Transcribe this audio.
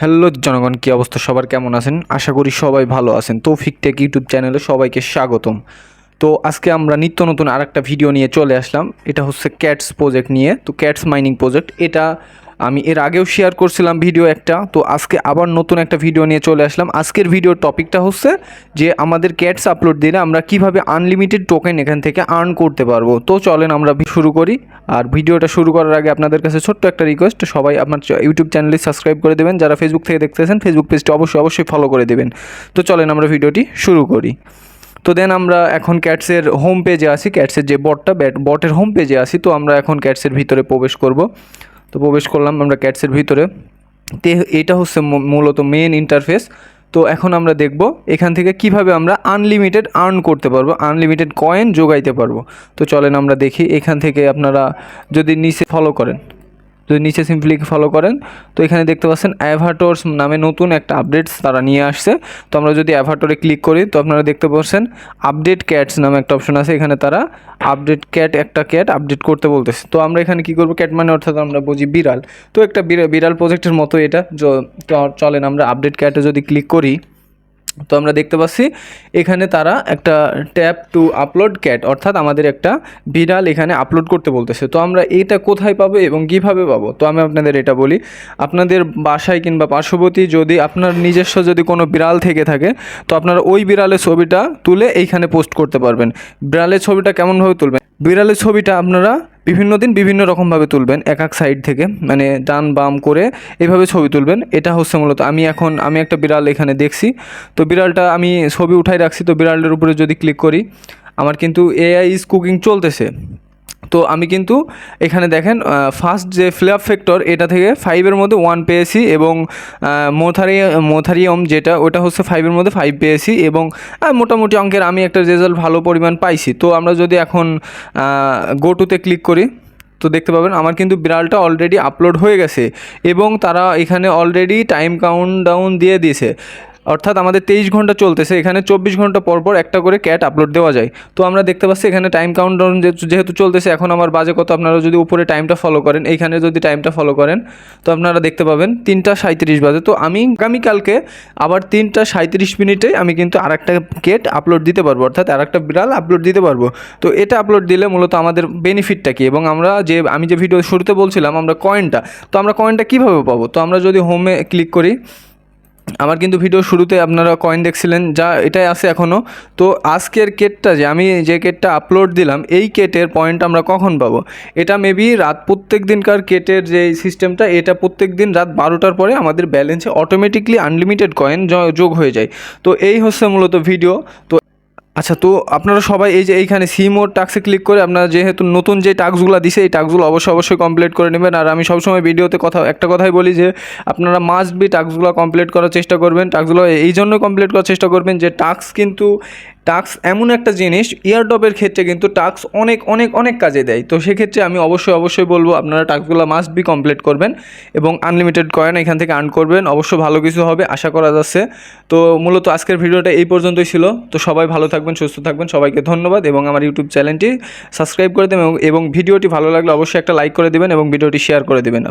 Hello জনগণ, কী অবস্থা? সবার কেমন আছেন? আশা করি সবাই ভালো আছেন। তৌফিক টেক ইউটিউব চ্যানেলে সবাইকে স্বাগতম। তো আজকে আমরা নিত্য নতুন আরেকটা ভিডিও নিয়ে চলে আসলাম। এটা হচ্ছে ক্যাটস প্রজেক্ট নিয়ে। তো ক্যাটস মাইনিং প্রজেক্ট, এটা আমি এর আগেও শেয়ার করছিলাম ভিডিও একটা, তো আজকে আবার নতুন একটা ভিডিও নিয়ে চলে আসলাম। আজকের ভিডিওর টপিকটা হচ্ছে যে আমাদের ক্যাটস আপলোড দিলে আমরা কীভাবে আনলিমিটেড টোকেন এখান থেকে আর্ন করতে পারব। তো চলেন আমরা শুরু করি। আর ভিডিওটা শুরু করার আগে আপনাদের কাছে ছোট্ট একটা রিকোয়েস্ট সবাই আপনার ইউটিউব চ্যানেলে সাবস্ক্রাইব করে দেবেন। যারা ফেসবুক থেকে দেখতেছেন ফেসবুক পেজটি অবশ্যই অবশ্যই ফলো করে দেবেন। তো চলেন আমরা ভিডিওটি শুরু করি। তো দেন আমরা এখন ক্যাটসের হোম পেজে আসি ক্যাটসের যে বটটা ব্যাট বটের হোম পেজে আসি তো আমরা এখন ক্যাটসের ভিতরে প্রবেশ করব। তো প্রবেশ করলাম আমরা ক্যাটসের ভিতরে। তে এটা হচ্ছে মূলত মেন ইন্টারফেস তো এখন আমরা দেখব এখান থেকে কীভাবে আমরা আনলিমিটেড আর্ন করতে পারব আনলিমিটেড কয়েন যোগাইতে পারব। তো চলেন আমরা দেখি এখান থেকে আপনারা যদি নিচে ফলো করেন। যদি নিচে সিম্পলি ফলো করেন। তো এখানে দেখতে পাচ্ছেন অ্যাভাটোর্স নামে নতুন একটা আপডেটস তারা নিয়ে আসছে। তো আমরা যদি অ্যাভাটোরে ক্লিক করি, তো আপনারা দেখতে পাচ্ছেন আপডেট ক্যাটস নামে একটা অপশন আছে। এখানে তারা আপডেট ক্যাট একটা ক্যাট আপডেট করতে বলতেছে। তো আমরা এখানে কি করব? ক্যাট মানে অর্থাৎ আমরা বুঝি বিড়াল। তো একটা বিড়া- বিড়াল প্রজেক্টের মতো এটা। চলেন আমরা আপডেট ক্যাটে যদি ক্লিক করি তো আমরা দেখতে পাচ্ছি, এখানে তারা একটা ট্যাপ টু আপলোড ক্যাট, অর্থাৎ আমাদের একটা বিড়াল এখানে আপলোড করতে বলতেছে। তো আমরা এটা কোথায় পাবো এবং কীভাবে পাবো? তো আমি আপনাদের এটা বলি, আপনাদের বাসায় কিংবা পার্শ্ববর্তী যদি আপনার নিজস্ব যদি কোনো বিড়াল থেকে থাকে, তো আপনারা ওই বিড়ালের ছবিটা তুলে এইখানে পোস্ট করতে পারবেন। বিড়ালের ছবিটা কেমনভাবে তুলবেন? বিড়ালের ছবিটা আপনারা বিভিন্ন দিন বিভিন্ন রকমভাবে তুলবেন, এক এক সাইড থেকে। মানে ডান বাম করে এভাবে ছবি তুলবেন। এটা হচ্ছে মূলত আমি এখন, আমি একটা বিড়াল এখানে দেখছি। তো বিড়ালটা আমি ছবি উঠাই রাখছি। তো বিড়ালের উপরে যদি ক্লিক করি, আমার কিন্তু এআই ইজ কুকিং চলতেছে। তো আমি কিন্তু এখানে দেখেন ফার্স্ট যে ফ্ল্যাপ ফ্যাক্টর এটা থেকে ফাইভের মধ্যে ওয়ান পেয়েছি এবং মোথারি মোথারিয়ম যেটা, ওটা হচ্ছে ফাইভের মধ্যে ফাইভ পেয়েছি এবং মোটামুটি অঙ্কের আমি একটা রেজাল্ট ভালো পরিমাণ পাইছি। তো আমরা যদি এখন গো টুতে ক্লিক করি, তো দেখতে পাবেন আমার কিন্তু বিড়ালটা অলরেডি আপলোড হয়ে গেছে এবং তারা এখানে অলরেডি টাইম কাউন্ট ডাউন দিয়ে দিয়েছে। অর্থাৎ আমাদের তেইশ ঘণ্টা চলতেছে, এখানে চব্বিশ ঘণ্টা পর পর একটা করে ক্যাট আপলোড দেওয়া যায়। তো আমরা দেখতে পাচ্ছি এখানে টাইম কাউন্টডাউন যেহেতু চলতেছে, এখন আমার বাজে কত, আপনারা যদি উপরে টাইমটা ফলো করেন, এইখানে যদি টাইমটা ফলো করেন, তো আপনারা দেখতে পাবেন তিনটা সাঁত্রিশ বাজে। তো আমি আগামীকালকে আবার তিনটা সাঁত্রিশ মিনিটে আমি কিন্তু আরেকটা কেট আপলোড দিতে পারব, অর্থাৎ আরেকটা বিড়াল আপলোড দিতে পারব। তো এটা আপলোড দিলে মূলত আমাদের বেনিফিটটা কী? এবং আমরা যে আমি যে ভিডিও শুরুতে বলছিলাম, আমরা কয়েনটা তো আমরা কয়েনটা কীভাবে পাবো? তো আমরা যদি হোমে ক্লিক করি আমার কিন্তু ভিডিও শুরুতে আপনারা কয়েন দেখছিলেন, যা এটাই আছে এখনও তো আজকের কেটটা যে, আমি যে কেটটা আপলোড দিলাম, এই কেটের পয়েন্ট আমরা কখন পাব? এটা মেবি রাত প্রত্যেক দিনকার কেটের যে সিস্টেমটা এটা প্রত্যেক দিন রাত বারোটার পরে আমাদের ব্যালেন্সে অটোমেটিকলি আনলিমিটেড কয়েন যোগ হয়ে যায়। তো এই হচ্ছে মূলত ভিডিও তো আচ্ছা তো আপনারা সবাই এই যে এইখানে সি মোড টাক্সে ক্লিক করে আপনারা যেহেতু নতুন যে টাস্কগুলো দিছে, এই টাস্কগুলো অবশ্যই অবশ্যই কমপ্লিট করে নেবেন। আর আমি সবসময় ভিডিওতে কথা, একটা কথাই বলি যে, আপনারা মাস্ট বি টাস্কগুলো কমপ্লিট করার চেষ্টা করবেন। টাস্কগুলো এই জন্য কমপ্লিট করার চেষ্টা করবেন যে টাস্ক কিন্তু টাস্ক এমন একটা জিনিস ইয়ারডপের ক্ষেত্রে কিন্তু টাস্ক অনেক অনেক অনেক কাজে দেয়। তো সেক্ষেত্রে আমি অবশ্যই অবশ্যই বলব, আপনারা টাস্কগুলো মাস্ট বি কমপ্লিট করবেন এবং আনলিমিটেড কয়েন এখান থেকে আর্ন করবেন। অবশ্য ভালো কিছু হবে, আশা করা যাচ্ছে। তো মূলত আজকের ভিডিওটা এই পর্যন্তই ছিল। তো সবাই ভালো থাকবেন, সুস্থ থাকবেন। সবাইকে ধন্যবাদ এবং আমার ইউটিউব চ্যানেলটি সাবস্ক্রাইব করে দেবেন এবং- ভিডিওটি ভালো লাগলে অবশ্যই একটা লাইক করে দেবেন এবং ভিডিওটি শেয়ার করে দেবেন।